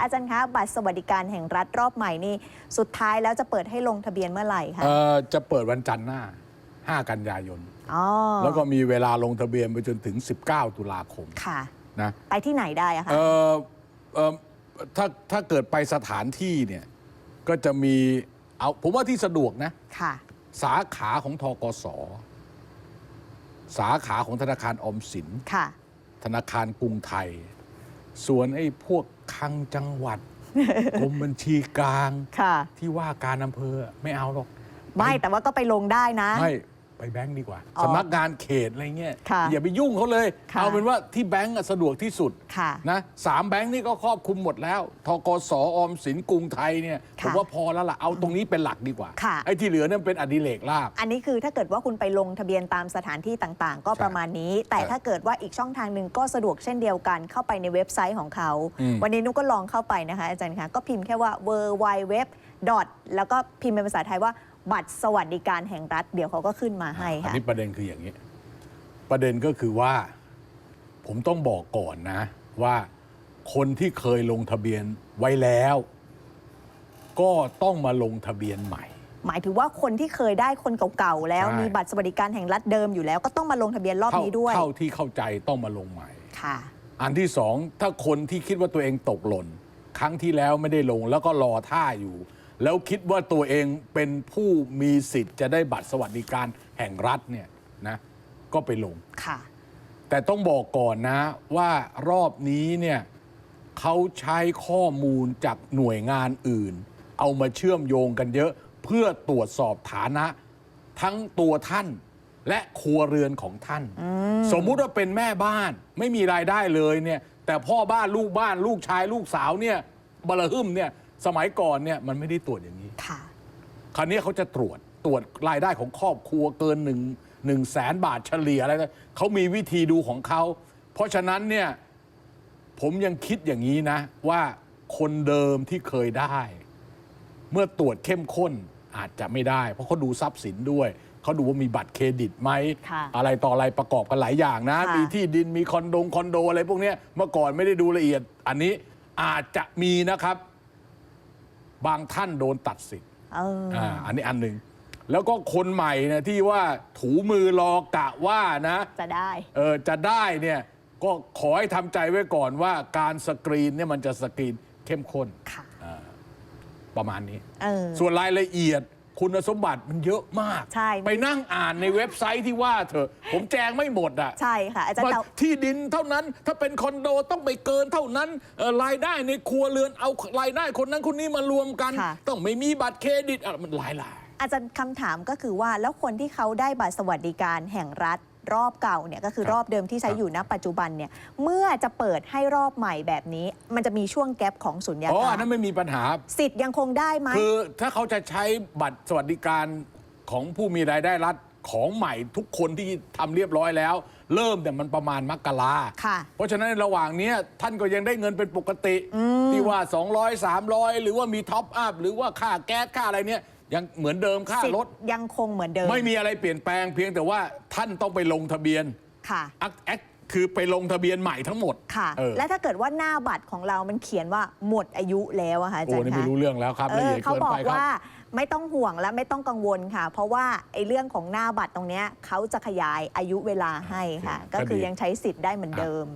อาจารย์คะบัตรสวัสดิการแห่งรัฐรอบใหม่นี่สุดท้ายแล้วจะเปิดให้ลงทะเบียนเมื่อไหร่คะเอ่อจะเปิดวันจันทร์หน้า 5 กันยายน อ๋อแล้วก็มีเวลาลงทะเบียนไปจนถึง 19 ตุลาคมค่ะ นะไปที่ไหนได้อะคะเอ่อเอ่อถ้าถ้าเกิดไปสถานที่เนี่ย ก็จะมีเอาผมว่าที่สะดวกนะ ค่ะ สาขาของทกส สาขาของธนาคารออมสิน ค่ะ ธนาคารกรุงไทย ส่วนไอ้พวก คลังจังหวัด กรมบัญชีกลาง ค่ะ ที่ว่าการอำเภอไม่เอาหรอก ไม่แต่ว่าก็ไปลงได้นะ ไม่ ไปแบงก์ดีกว่า อ๋อสำนักงานเขตอะไรเงี้ยค่ะอย่าไปยุ่งเขาเลย ค่ะเอาเป็นว่าที่แบงก์อะสะดวกที่สุดค่ะ นะสามแบงก์นี่ก็ครอบคลุมหมดแล้วทกสออมสินกรุงไทยเนี่ยผค่ะมว่าพอแล้วล่ะเอาตรงนี้เป็นหลักดีกว่า ค่ะ ไอ้ที่เหลือเนี่ยเป็นอดิเรกลาบ อันนี้คือถ้าเกิดว่าคุณไปลงทะเบียนตามสถานที่ต่างๆ ก็ใช่ประมาณนี้ แต่ใช่ถ้าเกิดว่าอีกช่องทางหนึ่งก็สะดวกเช่นเดียวกัน เข้าไปในเว็บไซต์ของเขา อืม วันนี้นุกก็ลองเข้าไปนะคะอาจารย์คะก็พิมพ์แค่ว่า w w w แล้วก็พิมพ์เป็นภาษาไทยว่า บัตรสวัสดิการแห่งรัฐ เดี๋ยวเขาก็ขึ้นมาให้อันค่ะนี้ประเด็นคืออย่างนี้ ประเด็นก็คือว่า ผมต้องบอกก่อนนะ ว่าคนที่เคยลงทะเบียนไว้แล้ว ก็ต้องมาลงทะเบียนใหม่ หมายถึงว่าคนที่เคยได้คนเก่าๆ แล้วใช่ มีบัตรสวัสดิการแห่งรัฐเดิมอยู่แล้ว ก็ต้องมาลงทะเบียนรอบเท่านี้ด้วยเท่าที่เข้าใจต้องมาลงใหม่ ค่ะ อันที่สองถ้าคนที่คิดว่าตัวเองตกหล่น ครั้งที่แล้วไม่ได้ลงแล้วก็รอท่าอยู่ แล้วคิดว่าตัวเองเป็นผู้มีสิทธิ์จะได้บัตรสวัสดิการแห่งรัฐเนี่ยนะก็ไปลง ค่ะ แต่ต้องบอกก่อนนะว่ารอบนี้เนี่ยเขาใช้ข้อมูลจากหน่วยงานอื่น เอามาเชื่อมโยงกันเยอะ เพื่อตรวจสอบฐานะ ทั้งตัวท่านและครัวเรือนของท่าน สมมุติว่าเป็นแม่บ้านไม่มีรายได้เลยเนี่ยแต่พ่อบ้านลูกบ้านลูกชายลูกสาวเนี่ยบลหึมเนี่ย สมัยก่อนเนี่ยมันไม่ได้ตรวจอย่างนี้ ค่ะ คราวนี้เขาจะตรวจตรวจรายได้ของครอบครัวเกินหนึ่งหนึ่งแสนบาทเฉลี่ยอะไรนะเขามีวิธีดูของเขา เพราะฉะนั้นเนี่ยผมยังคิดอย่างนี้นะ ว่าคนเดิมที่เคยได้ เมื่อตรวจเข้มข้นอาจจะไม่ได้ เพราะเขาดูทรัพย์สินด้วยเขาดูว่ามีบัตรเครดิตไหมค่ะอะไรต่ออะไรประกอบกันหลายอย่างนะ ค่ะ มีที่ดินมีคอนโดคอนโดอะไรพวกเนี้ยเมื่อก่อนไม่ได้ดูละเอียด อันนี้อาจจะมีนะครับ บางท่านโดนตัดสิทธิ์เออออ่าอันนี้อันหนึ่งแล้วก็คนใหม่นะที่ว่าถูมือรอกะว่านะ จะได้ เออจะได้เนี่ยก็ขอให้ทำใจไว้ก่อนว่าการสกรีนเนี่ยมันจะสกรีนเข้มข้นค่ะ ประมาณนี้ เออ ส่วนรายละเอียด คุณสมบัติมันเยอะมาก ใช่ไปนั่งอ่านในเว็บไซต์ที่ว่าเถอะ ผมแจงไม่หมดอะใช่ค่ะอาจารย์ว่าแต่ที่ดินเท่านั้นถ้าเป็นคอนโดต้องไปเกินเท่านั้นเอ่อรายได้ในครัวเรือนเอารายได้คนนั้นคนนี้มารวมกัน ค่ะ ต้องไม่มีบัตรเครดิตอะมันหลายหลายอาจารย์คำถามก็คือว่าแล้วคนที่เขาได้บัตรสวัสดิการแห่งรัฐ รอบเก่าเนี่ยก็คือครับรอบเดิมที่ใช้ครับอยู่ณปัจจุบันเนี่ยเมื่อจะเปิดให้รอบใหม่แบบนี้ มันจะมีช่วงแกลบของสุญญาอ๋อตาอันนั้นไม่มีปัญหา สิทธิ์ยังคงได้ไหมคือถ้าเขาจะใช้บัตรสวัสดิการของผู้มีรายได้รัฐของใหม่ทุกคนที่ทำเรียบร้อยแล้ว เริ่มแต่ยมันประมาณมกราค่ะเพราะฉะนั้นในระหว่างเนี้ยท่านก็ยังได้เงินเป็นปกติ ที่ว่า 200 300 หรือว่ามีท็อปอัพหรือว่าค่าแก๊สค่าอะไรเนี่ย ยังเหมือนเดิมค่าสิทรถธิ์ยังคงเหมือนเดิม ไม่มีอะไรเปลี่ยนแปลงเพียงแต่ว่าท่านต้องไปลงทะเบียนค่ะอักแอคคือไปลงทะเบียนใหม่ทั้งหมดค่ะเออและถ้าเกิดว่าหน้าบัตรของเรามันเขียนว่าหมดอายุแล้วอะค่ะอาโอ้จารย์นี่คะไม่รู้เรื่องแล้วครับเอละอเอียดเขาเกินบอไปกครับว่าไม่ต้องห่วงและไม่ต้องกังวลค่ะ เพราะว่าไอ้เรื่องของหน้าบัตรตรงเนี้ยเขาจะขยายอายุเวลาให้ค่ะโอเคก็คือก็ดียังใช้สิทธิ์ได้เหมือนเดิม